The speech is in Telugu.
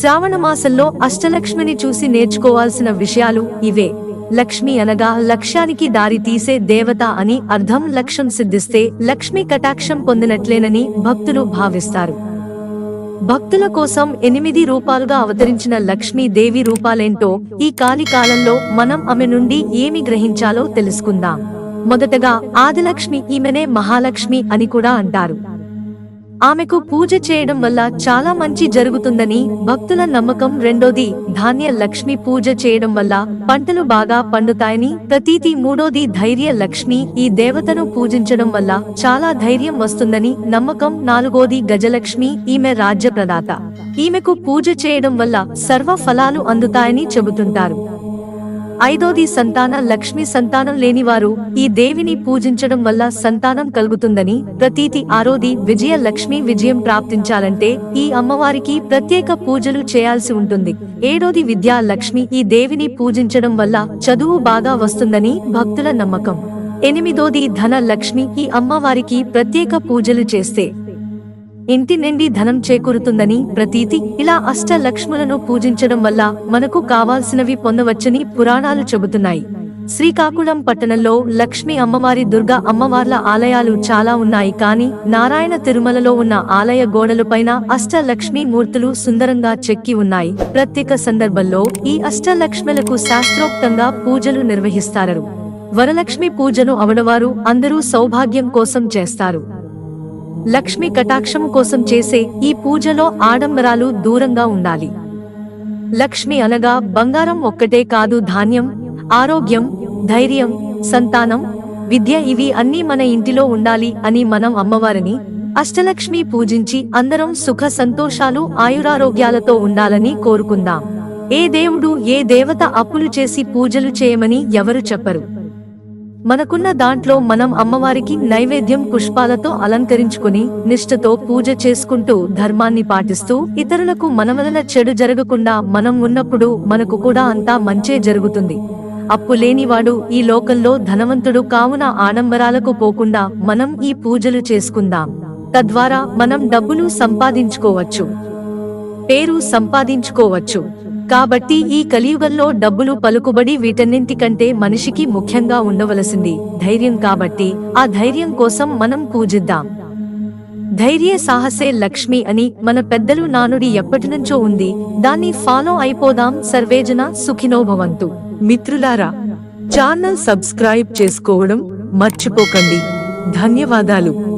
శ్రావణ మాసంలో అష్టలక్ష్మిని చూసి నేర్చుకోవాల్సిన విషయాలు ఇవే. లక్ష్మి అనగా లక్ష్యానికి దారి తీసే దేవత అని అర్థం లక్ష్యం సిద్ధిస్తే లక్ష్మి కటాక్షం పొందినట్లేనని భక్తులు భావిస్తారు. భక్తుల కోసం ఎనిమిది రూపాలుగా అవతరించిన లక్ష్మీ దేవి రూపాలేంటో ఈ కాలి కాలంలో మనం ఆమె నుండి ఏమి గ్రహించాలో తెలుసుకుందాం. మొదటగా ఆదిలక్ష్మి ఈమెనే మహాలక్ష్మి అని కూడా అంటారు. ఆమెకు పూజ చేయడం వల్ల చాలా మంచి జరుగుతుందని భక్తుల నమ్మకం. రెండోది ధాన్య లక్ష్మి పూజ చేయడం వల్ల పంటలు బాగా పండుతాయని ప్రతీతి మూడోది ధైర్య లక్ష్మి ఈ దేవతను పూజించడం వల్ల చాలా ధైర్యం వస్తుందని నమ్మకం. నాలుగోది గజలక్ష్మి ఈమె రాజ్య ప్రదాత ఈమెకు పూజ చేయడం వల్ల సర్వ ఫలాలు అందుతాయని చెబుతుంటారు. ఐదోది సంతాన లక్ష్మి సంతానం లేనివారు ఈ దేవిని పూజించడం వల్ల సంతానం కలుగుతుందని ప్రతీతి ఆరోది విజయ లక్ష్మి విజయం ప్రాప్తించాలంటే ఈ అమ్మవారికి ప్రత్యేక పూజలు చేయాల్సి ఉంటుంది. ఏడోది విద్యా లక్ష్మి ఈ దేవిని పూజించడం వల్ల చదువు బాగా వస్తుందని భక్తుల నమ్మకం. ఎనిమిదోది ధన లక్ష్మి ఈ అమ్మవారికి ప్రత్యేక పూజలు చేస్తే ఇంటి నిండి ధనం చేకూరుతుందని ప్రతీతి ఇలా అష్ట లక్ష్ములను పూజించడం వల్ల మనకు కావాల్సినవి పొందవచ్చని పురాణాలు చెబుతున్నాయి. శ్రీకాకుళం పట్టణంలో లక్ష్మీ అమ్మవారి దుర్గా అమ్మవార్ల ఆలయాలు చాలా ఉన్నాయి కానీ నారాయణ తిరుమలలో ఉన్న ఆలయ గోడలపైన అష్టలక్ష్మి మూర్తులు సుందరంగా చెక్కి ఉన్నాయి. ప్రత్యేక సందర్భంలో ఈ అష్టలక్ష్మలకు శాస్త్రోక్తంగా పూజలు నిర్వహిస్తారు. వరలక్ష్మి పూజను అవడవారు అందరూ సౌభాగ్యం కోసం చేస్తారు. లక్ష్మి కటాక్షం కోసం చేసే ఈ పూజలో ఆడంబరాలు దూరంగా ఉండాలి. లక్ష్మి అనగా బంగారం ఒక్కటే కాదు ధాన్యం ఆరోగ్యం ధైర్యం సంతానం విద్య ఇవి అన్నీ మన ఇంటిలో ఉండాలి అని మనం అమ్మవారిని అష్టలక్ష్మి పూజించి అందరం సుఖ సంతోషాలు ఆయురారోగ్యాలతో ఉండాలని కోరుకుందాం. ఏ దేవుడు ఏ దేవత అప్పులు చేసి పూజలు చేయమని ఎవరు చెప్పరు. మనకున్న దాంట్లో మనం అమ్మవారికి నైవేద్యం పుష్పాలతో అలంకరించుకుని నిష్ఠతో పూజ చేసుకుంటూ ధర్మాన్ని పాటిస్తూ ఇతరులకు మన వలన చెడు జరగకుండా మనం ఉన్నప్పుడు మనకు కూడా అంతా మంచే జరుగుతుంది. అప్పు లేనివాడు ఈ లోకంలో ధనవంతుడు కావున ఆడంబరాలకు పోకుండా మనం ఈ పూజలు చేసుకుందాం. తద్వారా మనం డబ్బులు సంపాదించుకోవచ్చు. పేరు సంపాదించుకోవచ్చు. కాబట్టి ఈ కలియుగంలో డబ్బులు పలుకుబడి వీటన్నింటికంటే మనిషికి ముఖ్యంగా ఉండవలసింది ధైర్యం కాబట్టి ఆ ధైర్యం కోసం మనం పూజిద్దాం. ధైర్య సాహసే లక్ష్మి అని మన పెద్దలు నానుడి ఎప్పటినుంచో ఉంది. దాన్ని ఫాలో అయిపోదాం. సర్వేజన సుఖినోభవంతు మిత్రులారా ఛానల్ సబ్స్క్రైబ్ చేసుకోవడం మర్చిపోకండి. ధన్యవాదాలు.